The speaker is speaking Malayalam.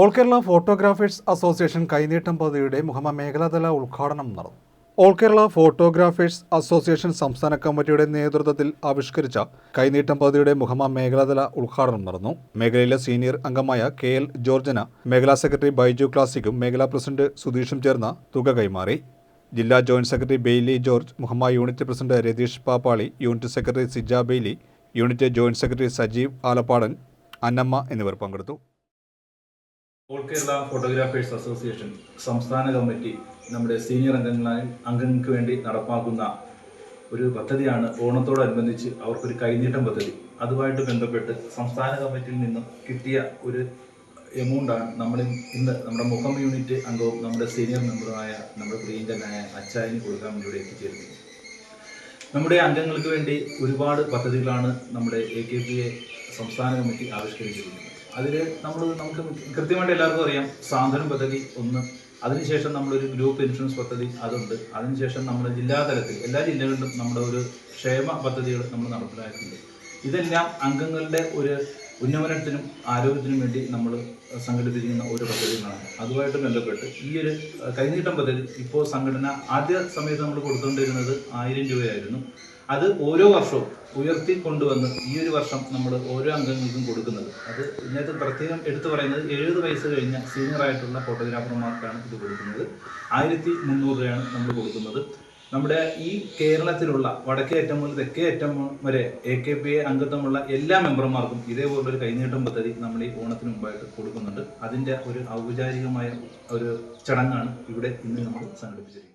ഓൾ കേരള ഫോട്ടോഗ്രാഫേഴ്സ് അസോസിയേഷൻ കൈനീട്ടം പദ്ധതിയുടെ മുഹമ്മ മേഖലാതല ഉദ്ഘാടനം നടന്നു. ഓൾ കേരള ഫോട്ടോഗ്രാഫേഴ്സ് അസോസിയേഷൻ സംസ്ഥാന കമ്മിറ്റിയുടെ നേതൃത്വത്തിൽ ആവിഷ്കരിച്ച കൈനീട്ടം പദ്ധതിയുടെ മുഹമ്മ മേഖലാതല ഉദ്ഘാടനം നടന്നു. മേഖലയിലെ സീനിയർ അംഗമായ കെ എൽ ജോർജന മേഖലാ സെക്രട്ടറി ബൈജു ക്ലാസിക്കും മേഖലാ പ്രസിഡന്റ് സുധീഷും ചേർന്ന തുക കൈമാറി. ജില്ലാ joint secretary Bailey George Muhamma unit president Ratheesh Pappali unit secretary Sija Bailey unit joint secretary Sajeev Alappadan Annamma എന്നിവർ പങ്കെടുത്തു. ഓൾ കേരള ഫോട്ടോഗ്രാഫേഴ്സ് അസോസിയേഷൻ സംസ്ഥാന കമ്മിറ്റി നമ്മുടെ സീനിയർ അംഗങ്ങളായി അംഗങ്ങൾക്ക് വേണ്ടി നടപ്പാക്കുന്ന ഒരു പദ്ധതിയാണ് ഓണത്തോടനുബന്ധിച്ച് അവർക്കൊരു കൈനീട്ടം പദ്ധതി. അതുമായിട്ട് ബന്ധപ്പെട്ട് സംസ്ഥാന കമ്മിറ്റിയിൽ നിന്നും കിട്ടിയ ഒരു എമൗണ്ടാണ് നമ്മൾ ഇന്ന് നമ്മുടെ മുഖം യൂണിറ്റ് അംഗവും നമ്മുടെ സീനിയർ മെമ്പറുമായ നമ്മുടെ പ്രിയങ്കനായ അച്ചായന് കൊടുക്കാൻ വേണ്ടി ഇവിടെ എത്തിച്ചേരുന്നത്. നമ്മുടെ അംഗങ്ങൾക്ക് വേണ്ടി ഒരുപാട് പദ്ധതികളാണ് നമ്മുടെ എ കെ പി എ സംസ്ഥാന കമ്മിറ്റി ആവിഷ്കരിച്ചിരിക്കുന്നത്. അതിൽ നമ്മൾ നമുക്ക് കൃത്യമായിട്ട് എല്ലാവർക്കും അറിയാം. സാന്ത്വനം പദ്ധതി ഒന്ന്. അതിനുശേഷം നമ്മളൊരു ഗ്രൂപ്പ് ഇൻഷുറൻസ് പദ്ധതി അതുണ്ട്. അതിനുശേഷം നമ്മൾ ജില്ലാതലത്തിൽ എല്ലാ ജില്ലകളിലും നമ്മുടെ ഒരു ക്ഷേമ പദ്ധതികൾ നമ്മൾ നടപ്പിലാക്കുന്നുണ്ട് ഇതെല്ലാം അംഗങ്ങളുടെ ഒരു ഉന്നമനത്തിനും ആരോഗ്യത്തിനും വേണ്ടി നമ്മൾ സംഘടിപ്പിക്കുന്ന ഒരു പദ്ധതികളാണ്. അതുമായിട്ട് ബന്ധപ്പെട്ട് ഈ ഒരു കൈനീട്ടം പദ്ധതി ഇപ്പോൾ സംഘടന ആദ്യ സമയത്ത് നമ്മൾ കൊടുത്തുകൊണ്ടിരുന്നത് ആയിരം രൂപയായിരുന്നു. അത് ഓരോ വർഷവും ഉയർത്തി കൊണ്ടുവന്ന് ഈ ഒരു വർഷം നമ്മൾ ഓരോ അംഗങ്ങൾക്കും കൊടുക്കുന്നത്. അത് ഇതിനകത്ത് പ്രത്യേകം എടുത്തു പറയുന്നത് എഴുപത് വയസ്സ് കഴിഞ്ഞ സീനിയർ ആയിട്ടുള്ള ഫോട്ടോഗ്രാഫർമാർക്കാണ് ഇത് കൊടുക്കുന്നത്. ആയിരത്തി മുന്നൂറ് രൂപയാണ് നമ്മൾ കൊടുക്കുന്നത്. നമ്മുടെ ഈ കേരളത്തിലുള്ള വടക്കേ അറ്റം മുതൽ തെക്കേ അറ്റം വരെ എ കെ പി എ അംഗത്വമുള്ള എല്ലാ മെമ്പർമാർക്കും ഇതേപോലൊരു കൈനീട്ടം പദ്ധതി നമ്മൾ ഈ ഓണത്തിന് മുമ്പായിട്ട് കൊടുക്കുന്നുണ്ട്. അതിന്റെ ഒരു ഔപചാരികമായ ഒരു ചടങ്ങാണ് ഇവിടെ ഇന്ന് നമ്മൾ സംഘടിപ്പിച്ചിരിക്കുന്നത്.